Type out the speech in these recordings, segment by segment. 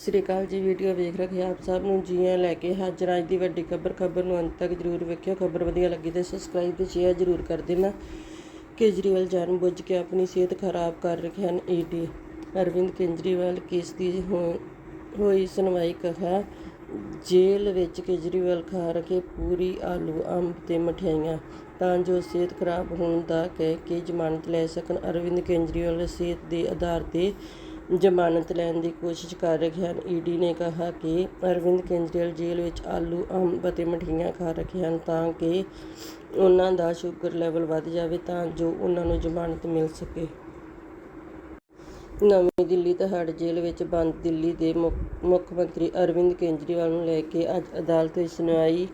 ਸ੍ਰੀ ਅਕਾਲ ਜੀ, ਵੀਡੀਓ ਵੇਖ ਰਹੇ ਆਪ ਸਭ ਨੂੰ ਜੀਆਂ ਲੈ ਕੇ ਹਾਜ਼ਰ ਅੱਜ ਦੀ ਵੱਡੀ ਖਬਰ ਖਬਰ ਨੂੰ ਅੰਤ ਤੱਕ ਜਰੂਰ ਵੇਖਿਓ। ਖਬਰ ਵਧੀਆ ਲੱਗੀ ਤੇ ਸਬਸਕ੍ਰਾਈਬ ਤੇ ਸ਼ੇਅਰ ਜਰੂਰ ਕਰ ਦੇਣਾ। ਕੇਜਰੀਵਾਲ ਜਾਣ ਬੁੱਝ ਕੇ ਆਪਣੀ ਸਿਹਤ ਖਰਾਬ ਕਰ ਰਹੇ ਹਨ ਈਡੀ। ਅਰਵਿੰਦ ਕੇਜਰੀਵਾਲ ਕੇਸ ਦੀ ਹੋਈ ਸੁਣਵਾਈ ਕਹਾ, ਜੇਲ੍ਹ ਵਿੱਚ ਕੇਜਰੀਵਾਲ ਖਾ ਰਹੇ ਪੂਰੀ ਆਲੂ, ਅੰਬ ਤੇ ਮਠਿਆਈਆਂ, ਤਾਂ ਜੋ ਸਿਹਤ ਖਰਾਬ ਹੋਣ ਦਾ ਕਹਿ ਕੇ ਜ਼ਮਾਨਤ ਲੈ ਸਕਣ। ਅਰਵਿੰਦ ਕੇਜਰੀਵਾਲ ਸਿਹਤ ਦੇ ਆਧਾਰ ਤੇ ਜ਼ਮਾਨਤ ਲੈਣ ਦੀ ਕੋਸ਼ਿਸ਼ ਕਰ ਰਹੇ ਹਨ ਈਡੀ ਨੇ ਕਿਹਾ ਕਿ ਅਰਵਿੰਦ ਕੇਜਰੀਵਾਲ ਜੇਲ੍ਹ ਵਿੱਚ ਆਲੂ, ਅੰਬ ਅਤੇ ਮਠਿਆਈਆਂ ਖਾ ਰਹੇ ਹਨ ਤਾਂ ਕਿ ਉਹਨਾਂ ਦਾ ਸ਼ੂਗਰ ਲੈਵਲ ਵੱਧ ਜਾਵੇ ਤਾਂ ਜੋ ਉਹਨਾਂ ਨੂੰ ਜ਼ਮਾਨਤ ਮਿਲ ਸਕੇ। ਨਵੀਂ ਦਿੱਲੀ ਤਿਹਾੜ ਜੇਲ੍ਹ ਵਿੱਚ ਬੰਦ ਦਿੱਲੀ ਦੇ ਮੁੱਖ ਮੁੱਖ ਮੰਤਰੀ ਅਰਵਿੰਦ ਕੇਜਰੀਵਾਲ ਨੂੰ ਲੈ ਕੇ ਅੱਜ ਅਦਾਲਤ ਵਿੱਚ ਸੁਣਵਾਈ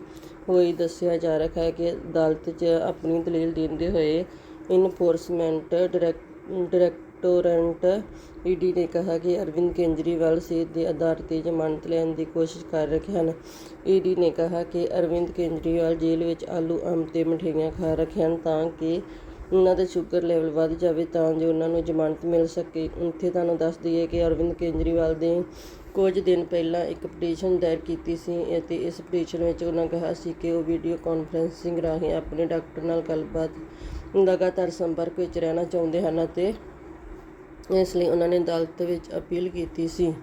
ਹੋਈ। ਦੱਸਿਆ ਜਾ ਰਿਹਾ ਹੈ ਕਿ ਅਦਾਲਤ 'ਚ ਆਪਣੀ ਦਲੀਲ ਦਿੰਦੇ ਹੋਏ ਇਨਫੋਰਸਮੈਂਟ ਡਾਇਰੈਕ- ਡਾਇਰੈਕਟੋਰੇਟ ਈਡੀ ਨੇ ਕਿਹਾ ਕਿ ਅਰਵਿੰਦ ਕੇਜਰੀਵਾਲ ਸਿਹਤ ਦੇ ਆਧਾਰ ਤੇ ਜ਼ਮਾਨਤ ਲੈਣ ਦੀ ਕੋਸ਼ਿਸ਼ ਕਰ ਰਹੇ ਹਨ। ਈਡੀ ਨੇ ਕਿਹਾ ਕਿ ਅਰਵਿੰਦ ਕੇਜਰੀਵਾਲ ਜੇਲ੍ਹ ਵਿੱਚ ਆਲੂ, ਅੰਬ ਤੇ ਮਠਿਆਈਆਂ ਖਾ ਰਹੇ ਹਨ ਤਾਂ ਕਿ ਉਹਨਾਂ ਦਾ ਸ਼ੂਗਰ ਲੈਵਲ ਵੱਧ ਜਾਵੇ ਤਾਂ ਜੋ ਉਹਨਾਂ ਨੂੰ ਜ਼ਮਾਨਤ ਮਿਲ ਸਕੇ। ਉੱਥੇ ਤੁਹਾਨੂੰ ਦੱਸ ਦਈਏ ਕਿ ਅਰਵਿੰਦ ਕੇਜਰੀਵਾਲ ਦੇ ਕੁਝ ਦਿਨ ਪਹਿਲਾਂ ਇੱਕ ਪਟੀਸ਼ਨ ਦਾਇਰ ਕੀਤੀ ਸੀ ਅਤੇ ਇਸ ਪਟੀਸ਼ਨ ਵਿੱਚ ਉਹਨਾਂ ਕਿਹਾ ਸੀ ਕਿ ਉਹ ਵੀਡੀਓ ਕਾਨਫਰੈਂਸਿੰਗ ਰਾਹੀਂ ਆਪਣੇ ਡਾਕਟਰ ਨਾਲ ਗੱਲਬਾਤ ਲਗਾਤਾਰ ਸੰਪਰਕ ਵਿੱਚ ਰਹਿਣਾ ਚਾਹੁੰਦੇ ਹਨ ਅਤੇ ਇਸ ਲਈ ਉਹਨਾਂ ਨੇ ਅਦਾਲਤ ਵਿੱਚ ਅਪੀਲ ਕੀਤੀ ਸੀ।